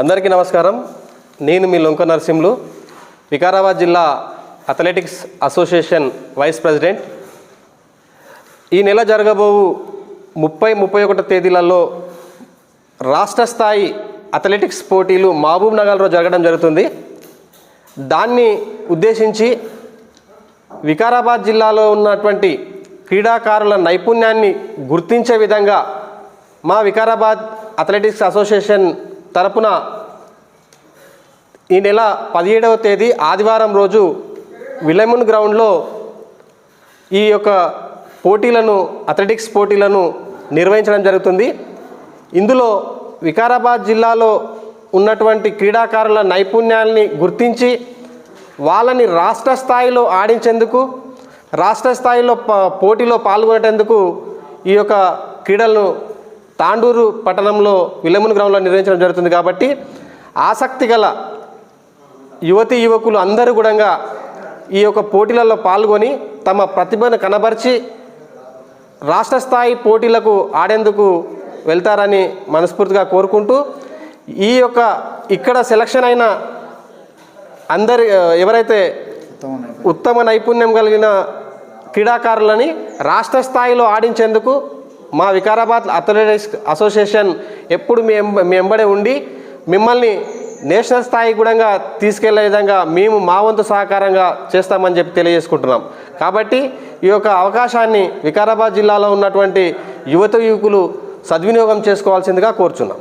అందరికీ నమస్కారం. నేను మీ లొంక నరసింహులు. వికారాబాద్ జిల్లా అథ్లెటిక్స్ అసోసియేషన్ వైస్ ప్రెసిడెంట్. ఈ నెల జరగబోవు ముప్పై ముప్పై ఒకటో తేదీలలో రాష్ట్ర స్థాయి అథ్లెటిక్స్ పోటీలు మహబూబ్ నగర్లో జరగడం జరుగుతుంది. దాన్ని ఉద్దేశించి వికారాబాద్ జిల్లాలో ఉన్నటువంటి క్రీడాకారుల నైపుణ్యాన్ని గుర్తించే విధంగా మా వికారాబాద్ అథ్లెటిక్స్ అసోసియేషన్ తరపున ఈ నెల పదిహేడవ తేదీ ఆదివారం రోజు విలమన్ గ్రౌండ్లో ఈ యొక్క పోటీలను అథ్లెటిక్స్ పోటీలను నిర్వహించడం జరుగుతుంది. ఇందులో వికారాబాద్ జిల్లాలో ఉన్నటువంటి క్రీడాకారుల నైపుణ్యాల్ని గుర్తించి వాళ్ళని రాష్ట్ర స్థాయిలో ఆడించేందుకు రాష్ట్ర స్థాయిలో పోటీలో పాల్గొనేటందుకు ఈ యొక్క క్రీడలను తాండూరు పట్టణంలో విలముని గ్రౌండ్లో నిర్వహించడం జరుగుతుంది కాబట్టి ఆసక్తి గల యువతి యువకులు అందరూ కూడా ఈ యొక్క పోటీలలో పాల్గొని తమ ప్రతిభను కనబరిచి రాష్ట్ర స్థాయి పోటీలకు ఆడేందుకు వెళ్తారని మనస్ఫూర్తిగా కోరుకుంటూ ఈ యొక్క ఇక్కడ సెలక్షన్ అయిన అందరి ఎవరైతే ఉత్తమ నైపుణ్యం కలిగిన క్రీడాకారులని రాష్ట్ర స్థాయిలో ఆడించేందుకు మా వికారాబాద్ అథ్లెటిక్స్ అసోసియేషన్ ఎప్పుడు మీ ఎంబ- ఎంబడే ఉండి మిమ్మల్ని నేషనల్ స్థాయి కూడా తీసుకెళ్ళే విధంగా మేము మా వంతు సహకారంగా చేస్తామని చెప్పి తెలియజేసుకుంటున్నాం. కాబట్టి ఈ యొక్క అవకాశాన్ని వికారాబాద్ జిల్లాలో ఉన్నటువంటి యువత యువకులు సద్వినియోగం చేసుకోవాల్సిందిగా కోరుచున్నాం.